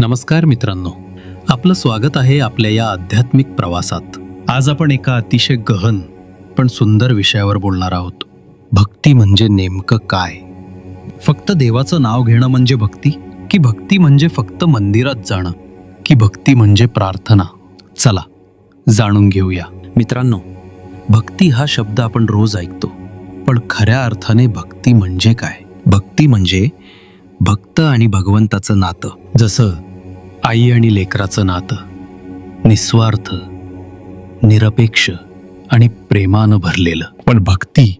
नमस्कार मित्रांनो. आपलं स्वागत आहे आपल्या या आध्यात्मिक प्रवासात. आज आपण एका अतिशय गहन पण सुंदर विषयावर बोलणार आहोत. भक्ती म्हणजे नेमकं काय? फक्त देवाचं नाव घेणं म्हणजे भक्ती? की भक्ती म्हणजे फक्त मंदिरात जाणं? की भक्ती म्हणजे प्रार्थना? चला जाणून घेऊया. मित्रांनो भक्ती हा शब्द आपण रोज ऐकतो. पण खऱ्या अर्थाने भक्ती म्हणजे काय? भक्ती म्हणजे भक्त आणि भगवंताचं नातं. जसं आई आणि लेकराचं नातं. निस्वार्थ निरपेक्ष आणि प्रेमानं भरलेलं. पण भक्ती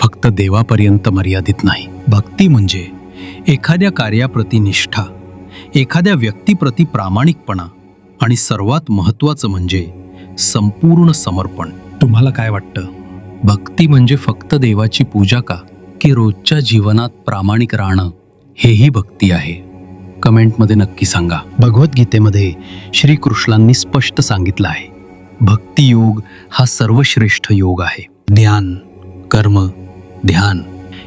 फक्त देवापर्यंत मर्यादित नाही. भक्ती म्हणजे एखाद्या कार्याप्रती निष्ठा एखाद्या व्यक्तीप्रती प्रामाणिकपणा आणि सर्वात महत्त्वाचं म्हणजे संपूर्ण समर्पण. तुम्हाला काय वाटतं? भक्ती म्हणजे फक्त देवाची पूजा का? की रोजच्या जीवनात प्रामाणिक राहणं हेही भक्ती आहे. कमेंटमध्ये नक्की सांगा. भगवद्गीतेमध्ये श्रीकृष्णांनी स्पष्ट सांगितलं आहे भक्ती योग हा सर्वश्रेष्ठ योग आहे. ध्यान कर्म ध्यान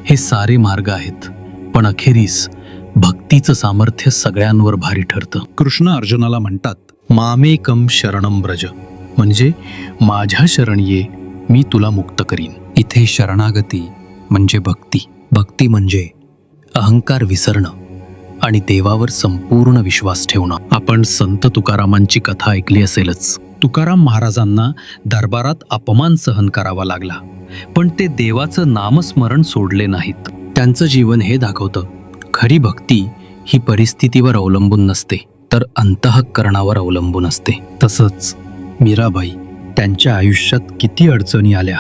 हे सारे मार्ग आहेत पण अखेरीस भक्तीचं सामर्थ्य सगळ्यांवर भारी ठरतं. कृष्ण अर्जुनाला म्हणतात मामेकम शरणम ब्रज म्हणजे माझ्या शरण ये मी तुला मुक्त करीन. इथे शरणागती म्हणजे भक्ती. भक्ती म्हणजे अहंकार विसरणं. आणि देवावर संपूर्ण विश्वास ठेवणं. आपण संत तुकारामांची कथा ऐकली असेलच. तुकाराम महाराजांना दरबारात अपमान सहन करावा लागला. पण ते देवाचं नामस्मरण सोडले नाहीत. त्यांचं जीवन हे दाखवतं खरी भक्ती ही परिस्थितीवर अवलंबून नसते तर अंतःकरणावर अवलंबून असते. तसंच मीराबाई त्यांच्या आयुष्यात किती अडचणी आल्या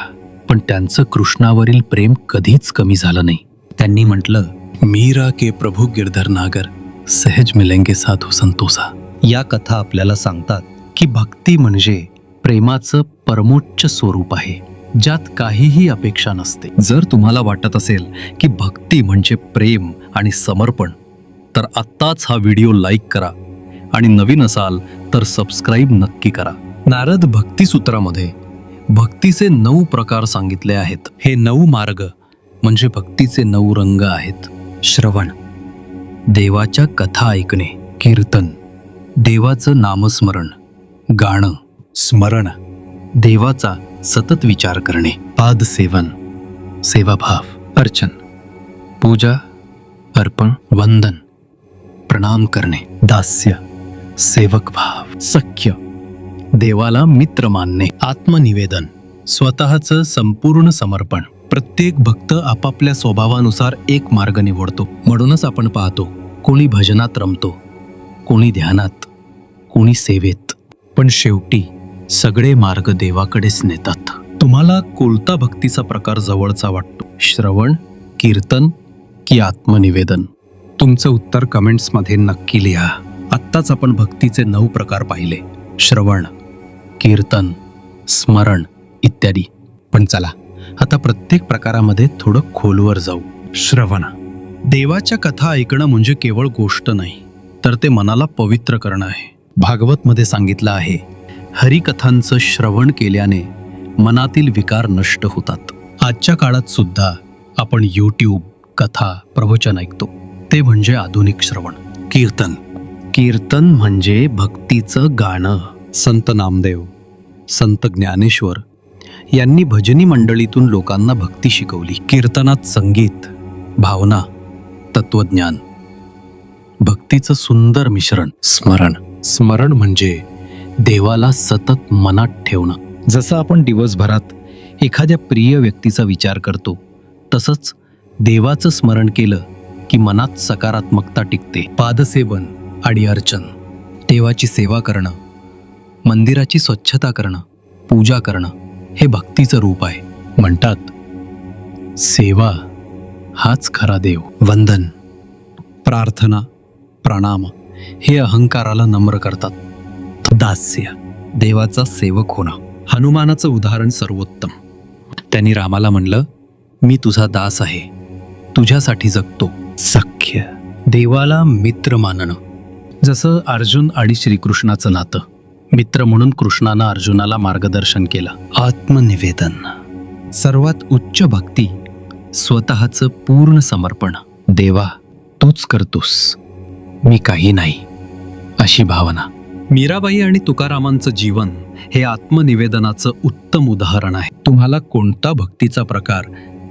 पण त्यांचं कृष्णावरील प्रेम कधीच कमी झालं नाही. त्यांनी म्हटलं मीरा के प्रभू गिरधर नागर सहज मिलेंगे साधू संतोषा। या कथा आपल्याला सांगतात की भक्ती म्हणजे प्रेमाचं परमोच्च स्वरूप आहे ज्यात काहीही अपेक्षा नसते. जर तुम्हाला वाटत असेल की भक्ती म्हणजे प्रेम आणि समर्पण तर आत्ताच हा व्हिडिओ लाईक करा आणि नवीन असाल तर सबस्क्राईब नक्की करा. नारद भक्तिसूत्रामध्ये भक्तीचे नऊ प्रकार सांगितले आहेत. हे नऊ मार्ग म्हणजे भक्तीचे नऊ रंग आहेत. श्रवण. देवाच्या कथा ऐकणे कीर्तन. देवाचं नामस्मरण. गाणं. स्मरण. देवाचा सतत विचार करणे. पादसेवन. सेवाभाव. अर्चन. पूजा. अर्पण. वंदन. प्रणाम करणे. दास्य. सेवक भाव सख्य. देवाला मित्र मानणे. आत्मनिवेदन. स्वतःचं संपूर्ण समर्पण. प्रत्येक भक्त आपापल्या स्वभावानुसार एक मार्ग निवडतो. म्हणूनच आपण पाहतो कोणी भजनात रमतो कोणी ध्यानात कोणी सेवेत. पण शेवटी सगळे मार्ग देवाकडेच नेतात. तुम्हाला कोणता भक्तीचा प्रकार जवळचा वाटतो. श्रवण कीर्तन की आत्मनिवेदन? तुमचं उत्तर कमेंट्समध्ये नक्की लिहा. आत्ताच आपण भक्तीचे नऊ प्रकार पाहिले. श्रवण कीर्तन स्मरण इत्यादी. पण चला आता प्रत्येक प्रकारामध्ये थोडं खोलवर जाऊ. श्रवण. देवाच्या कथा ऐकणं म्हणजे केवळ गोष्ट नाही तर ते मनाला पवित्र करणं आहे. भागवतमध्ये सांगितलं आहे हरिकथांचं श्रवण केल्याने मनातील विकार नष्ट होतात. आजच्या काळात सुद्धा आपण यूट्यूब कथा प्रवचन ऐकतो. ते म्हणजे आधुनिक श्रवण. कीर्तन. कीर्तन म्हणजे भक्तीचं गाणं. संत नामदेव संत ज्ञानेश्वर यांनी भजनी मंडळीतून लोकांना भक्ती शिकवली. कीर्तनात संगीत भावना तत्वज्ञान भक्तीचं सुंदर मिश्रण स्मरण. स्मरण म्हणजे देवाला सतत मनात ठेवणं. जसं आपण दिवसभरात एखाद्या प्रिय व्यक्तीचा विचार करतो तसंच देवाचं स्मरण केलं की मनात सकारात्मकता टिकते. पादसेवन आणि अर्चन देवाची सेवा करणं मंदिराची स्वच्छता करणं पूजा करणं हे भक्तीचं रूप आहे. म्हणतात सेवा हाच खरा देव. वंदन प्रार्थना प्रणाम हे अहंकाराला नम्र करतात. दास्य देवाचा सेवक होणं. हनुमानाचं उदाहरण सर्वोत्तम. त्यांनी रामाला म्हणलं मी तुझा दास आहे. तुझ्यासाठी जगतो. सख्य देवाला मित्र मानणं. जसं अर्जुन आणि श्रीकृष्णाचं नातं. मित्र म्हणून कृष्णानं अर्जुनाला मार्गदर्शन केलं. आत्मनिवेदन. सर्वात उच्च भक्ती स्वतःचं पूर्ण समर्पण. देवा तूच करतोस. मी काही नाही. अशी भावना. मीराबाई आणि तुकारामांचं जीवन हे आत्मनिवेदनाचं उत्तम उदाहरण आहे. तुम्हाला कोणता भक्तीचा प्रकार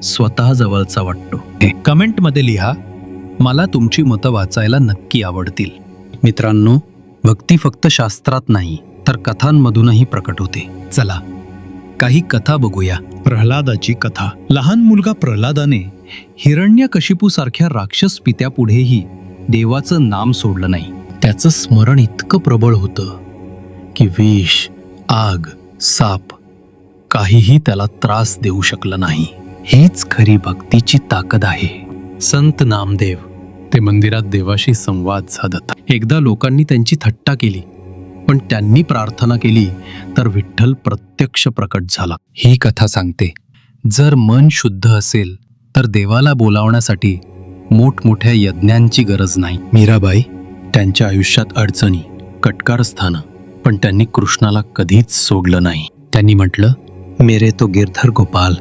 स्वतः जवळचा वाटतो कमेंटमध्ये लिहा. मला तुमची मतं वाचायला नक्की आवडतील. मित्रांनो भक्ती फक्त शास्त्रात नाही तर कथांमधूनही प्रकट होते. चला काही कथा बघूया. प्रल्हादाची कथा. लहान मुलगा प्रल्हादाने हिरण्यकशिपू सारख्या राक्षस पित्यापुढेही देवाचं नाम सोडलं नाही. त्याचं स्मरण इतकं प्रबळ होतं की विष आग साप काहीही त्याला त्रास देऊ शकलं नाही. हीच खरी भक्तीची ताकद आहे. संत नामदेव ते मंदिरात देवाशी संवाद साधत. एकदा लोकांनी त्यांची थट्टा केली. पण त्यांनी प्रार्थना केली तर विठ्ठल प्रत्यक्ष प्रकट झाला. ही कथा सांगते. जर मन शुद्ध असेल तर देवाला बोलावण्यासाठी मोठमोठ्या यज्ञांची गरज नाही. मीराबाई त्यांच्या आयुष्यात अडचणी कटकार स्थानं पण त्यांनी कृष्णाला कधीच सोडलं नाही. त्यांनी म्हटलं मेरे तो गिरधर गोपाल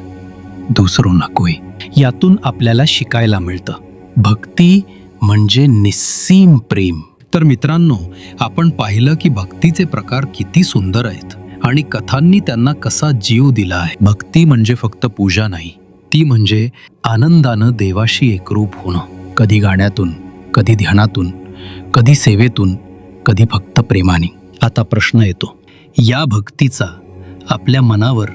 दुसरो नकोय यातून आपल्याला शिकायला मिळतं. भक्ती म्हणजे निस्सीम प्रेम. तर मित्रांनो आपण पाहिलं की भक्तीचे प्रकार किती सुंदर आहेत आणि कथांनी त्यांना कसा जीव दिला आहे. भक्ती म्हणजे फक्त पूजा नाही ती म्हणजे आनंदानं देवाशी एकरूप होणं. कधी गाण्यातून कधी ध्यानातून कधी सेवेतून कधी फक्त प्रेमाने. आता प्रश्न येतो या भक्तीचा आपल्या मनावर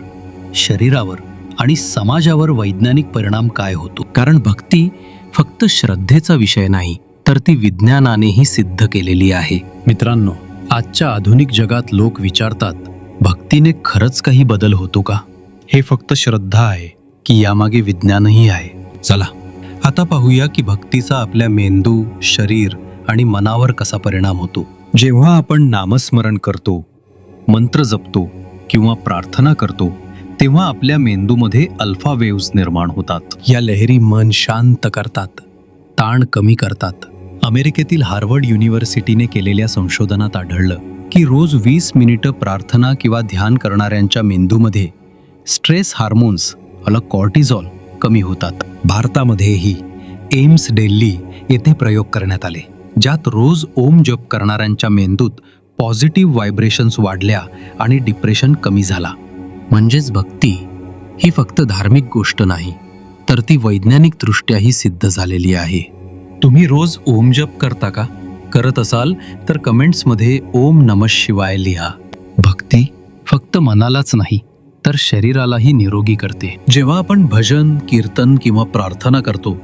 शरीरावर आणि समाजावर वैज्ञानिक परिणाम काय होतो? कारण भक्ती फक्त श्रद्धेचा विषय नाही तर ती विज्ञानानेही सिद्ध केलेली आहे. मित्रांनो आजच्या आधुनिक जगात लोक विचारतात भक्तीने खरंच काही बदल होतो का? हे फक्त श्रद्धा आहे की यामागे विज्ञानही आहे. चला आता पाहूया की भक्तीचा आपल्या मेंदू शरीर आणि मनावर कसा परिणाम होतो. जेव्हा आपण नामस्मरण करतो मंत्र जपतो किंवा प्रार्थना करतो तेव्हा आपल्या मेंदूमध्ये अल्फा वेव्स निर्माण होतात. या लहरी मन शांत करतात ताण कमी करतात अमेरिकेतील हार्वर्ड युनिव्हर्सिटीने केलेल्या संशोधनात आढळलं की रोज वीस मिनिटं प्रार्थना किंवा ध्यान करणाऱ्यांच्या मेंदूमध्ये स्ट्रेस हार्मोन्स अलग कॉर्टिझॉल कमी होतात. भारतामध्येही एम्स डेल्ली येथे प्रयोग करण्यात आले ज्यात रोज ओम जप करणाऱ्यांच्या मेंदूत पॉझिटिव्ह व्हायब्रेशन्स वाढल्या आणि डिप्रेशन कमी झाला. म्हणजेच भक्ती ही फक्त धार्मिक गोष्ट नाही तर ती वैज्ञानिकदृष्ट्याही सिद्ध झालेली आहे. तुम्ही रोज ओम जप करता का? करत असाल तर कमेंट्समध्ये ओम नम शिवाय लिहा. भक्ती फक्त मनालाच नाही तर शरीरालाही निरोगी करते. जेव्हा आपण भजन कीर्तन किंवा प्रार्थना करतो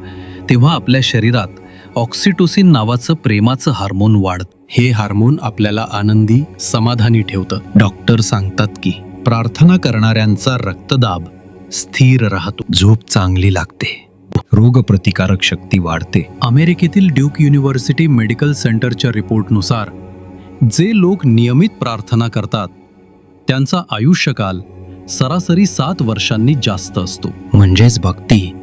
तेव्हा आपल्या शरीरात ऑक्सिटोसिन नावाचं प्रेमाचं हार्मोन वाढत. हे हार्मोन आपल्याला आनंदी समाधानी ठेवतं. डॉक्टर सांगतात की प्रार्थना करणाऱ्यांचा रक्तदाब स्थिर राहतो. झोप चांगली लागते. रोगप्रतिकारक शक्ती वाढते. अमेरिकेतील ड्यूक युनिव्हर्सिटी मेडिकल सेंटरच्या रिपोर्टनुसार जे लोक नियमित प्रार्थना करतात त्यांचा आयुष्यकाल सरासरी सात वर्षांनी जास्त असतो. म्हणजेच भक्ती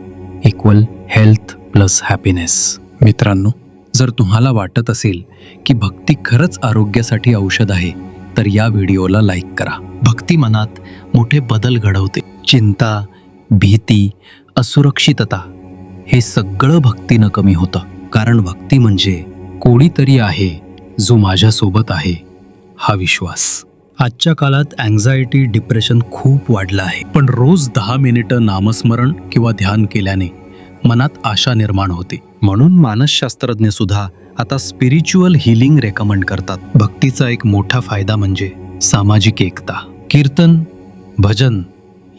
इक्वल हेल्थ प्लस हॅपीनेस मित्रांनो जर तुम्हाला वाटत असेल की भक्ती खरंच आरोग्यासाठी औषध आहे तर या व्हिडिओला लाईक करा. भक्ती मनात मोठे बदल घडवते. चिंता भीती असुरक्षितता हे सगळं भक्तीनं कमी होतं. कारण भक्ती म्हणजे कोणीतरी आहे जो माझ्यासोबत आहे. हा विश्वास. आजच्या काळात अँझायटी डिप्रेशन खूप वाढलं आहे. पण रोज दहा मिनिटं नामस्मरण किंवा ध्यान केल्याने मनात आशा निर्माण होते. म्हणून मानसशास्त्रज्ञ सुद्धा आता स्पिरिच्युअल हिलिंग रेकमेंड करतात. भक्तीचा एक मोठा फायदा म्हणजे सामाजिक एकता. कीर्तन भजन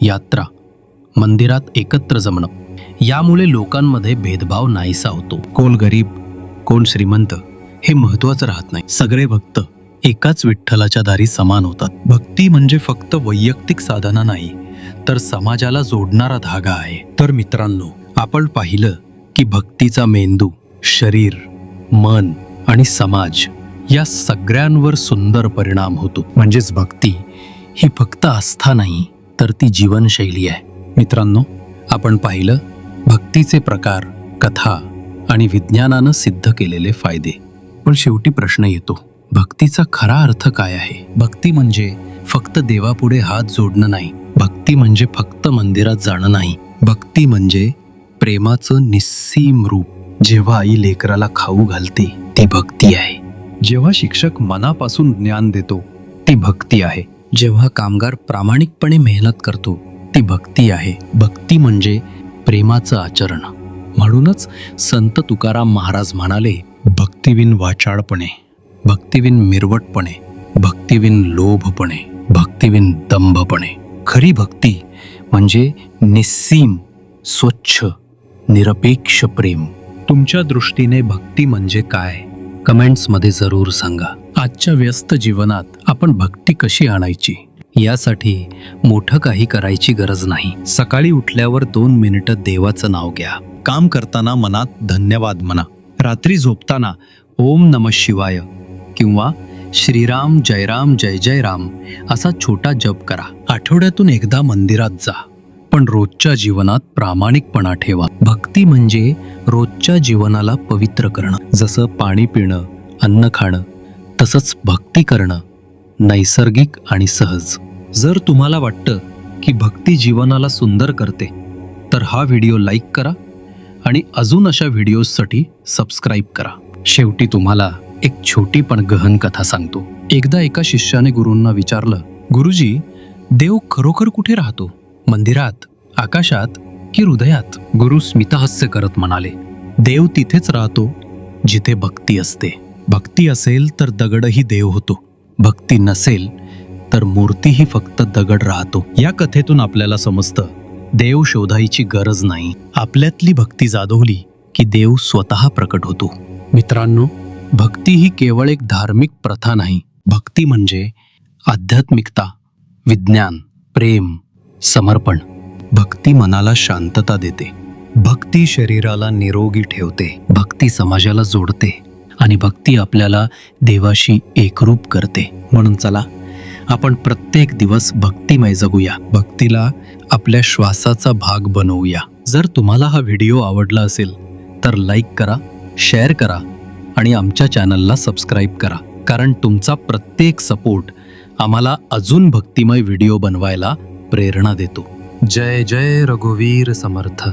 यात्रा मंदिरात एकत्र जमणं. यामुळे लोकांमध्ये भेदभाव नाहीसा होतो. कोण गरीब कोण श्रीमंत हे महत्वाचं राहत नाही. सगळे भक्त एकाच विठ्ठलाच्या दारी समान होतात. भक्ती म्हणजे फक्त वैयक्तिक साधना नाही तर समाजाला जोडणारा धागा आहे. तर मित्रांनो आपण पाहिलं की भक्तीचा मेंदू शरीर मन आणि समाज या सगळ्यांवर सुंदर परिणाम होतो. म्हणजेच भक्ती ही फक्त आस्था नाही तर ती जीवनशैली आहे. मित्रांनो आपण पाहिलं भक्तीचे प्रकार कथा आणि विज्ञानानं सिद्ध केलेले फायदे. पण शेवटी प्रश्न येतो भक्तीचा खरा अर्थ काय आहे? भक्ती म्हणजे फक्त देवापुढे हात जोडणं नाही. भक्ती म्हणजे फक्त मंदिरात जाणं नाही. भक्ती म्हणजे प्रेमाचं निस्सीम रूप. जेव्हा आई लेकराला खाऊ घालते ती भक्ती आहे. जेव्हा शिक्षक मनापासून ज्ञान देतो ती भक्ती आहे. जेव्हा कामगार प्रामाणिकपणे मेहनत करतो ती भक्ती आहे. भक्ती म्हणजे प्रेमाचं आचरण. म्हणूनच संत तुकाराम महाराज म्हणाले भक्तिविन वाचाळपणे भक्तिविन मिरवटपणे भक्तिविन लोभपणे भक्तिविन दंभपणे. खरी भक्ती म्हणजे निस्सीम स्वच्छ निरपेक्ष प्रेम. तुमच्या दृष्टीने भक्ती म्हणजे काय? कमेंट्समध्ये जरूर सांगा. आजच्या व्यस्त जीवनात आपण भक्ती कशी आणायची? यासाठी मोठं काही करायची गरज नाही. सकाळी उठल्यावर दोन मिनिटं देवाचं नाव घ्या. काम करताना मनात धन्यवाद म्हणा. रात्री झोपताना ओम नम शिवाय किंवा श्रीराम जयराम जय जय राम असा छोटा जप करा. आठवड्यातून एकदा मंदिरात जा. पण रोजच्या जीवनात प्रामाणिकपणा ठेवा. भक्ती म्हणजे रोजच्या जीवनाला पवित्र करणं. जसं पाणी पिणं अन्न खाणं तसंच भक्ती करणं. नैसर्गिक आणि सहज. जर तुम्हाला वाटतं की भक्ती जीवनाला सुंदर करते तर हा व्हिडिओ लाईक करा आणि अजून अशा व्हिडिओजसाठी सबस्क्राईब करा. शेवटी तुम्हाला एक छोटी पण गहन कथा सांगतो. एकदा एका शिष्याने गुरूंना विचारलं गुरुजी देव खरोखर कुठे राहतो? मंदिरात आकाशात की हृदयात? गुरु स्मितहास्य करत म्हणाले देव तिथेच राहतो जिथे भक्ती असते. भक्ती असेल तर दगडही देव होतो. भक्ती नसेल तर मूर्तीही फक्त दगड राहतो. या कथेतून आपल्याला समजतं देव शोधायची गरज नाही. आपल्यातली भक्ती जादवली की देव स्वतः प्रकट होतो. मित्रांनो भक्ती ही केवळ एक धार्मिक प्रथा नाही. भक्ती म्हणजे आध्यात्मिकता विज्ञान प्रेम समर्पण. भक्ती मनाला शांतता देते. भक्ती शरीराला निरोगी ठेवते. भक्ती समाजाला जोडते. आणि भक्ती आपल्याला देवाशी एकरूप करते. म्हणून चला आपण प्रत्येक दिवस भक्तिमय जगूया. भक्तीला आपल्या श्वासाचा भाग बनवूया. जर तुम्हाला हा व्हिडिओ आवडला असेल तर लाईक करा शेअर करा आणि आमच्या चॅनलला सबस्क्राईब करा. कारण तुमचा प्रत्येक सपोर्ट आम्हाला अजून भक्तिमय व्हिडिओ बनवायला प्रेरणा देतो. जय जय रघुवीर समर्थ.